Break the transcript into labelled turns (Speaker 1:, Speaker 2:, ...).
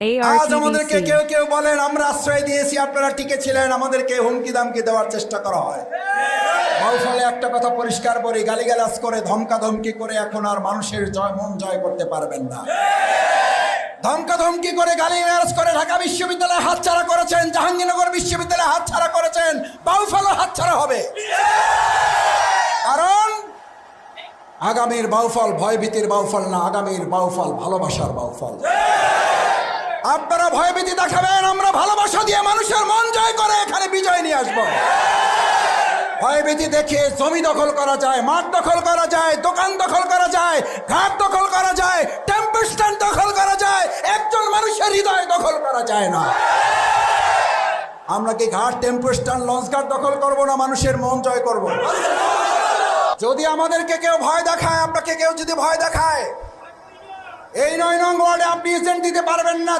Speaker 1: আজ আমাদেরকে. কেউ কেউ বলেন আমরা আশ্রয় দিয়েছি আপনারা টিকে ছিলেন আমাদেরকে হুমকি দামকি দেওয়ার চেষ্টা করা হয়। ফলে একটা কথা পরিষ্কার করি গালিগালাজ করে ধমকা ধমকি করে এখন আর মানুষের জয় মন জয় করতে পারবেন না। ধমকা ধমকি করে গালি করে ঢাকা বিশ্ববিদ্যালয়ে হাতছাড়া করেছেন জাহাঙ্গীরনগর বিশ্ববিদ্যালয়ে হাতছাড়া করেছেন বাউফলও হাতছাড়া হবে। কারণ আগামীর বাউফল ভয়ভীতির বাউফল না আগামীর বাউফল ভালোবাসার বাউফল আপনারা ভয়ভীতি দেখাবেন, আমরা ভালোবাসা দিয়ে মানুষের মন জয় করে এখানে বিজয় নিয়ে আসব। ভয়ভীতি দেখে জমি দখল করা যায়, মাঠ দখল করা যায়, দোকান দখল করা যায়, ঘাট দখল করা যায় টেম্পো স্ট্যান্ড দখল করা যায়, একজন মানুষের হৃদয় দখল করা যায় না। আমরা কি ঘাট টেম্পো স্ট্যান্ড লঞ্চ ঘাট দখল করব না মানুষের মন জয় করব? যদি আমাদেরকে কেউ ভয় দেখায়, আপনাকে কেউ যদি ভয় দেখায়, এই নয় নং ওয়ার্ডে আপনি এজেন্ট দিতে পারবেন না।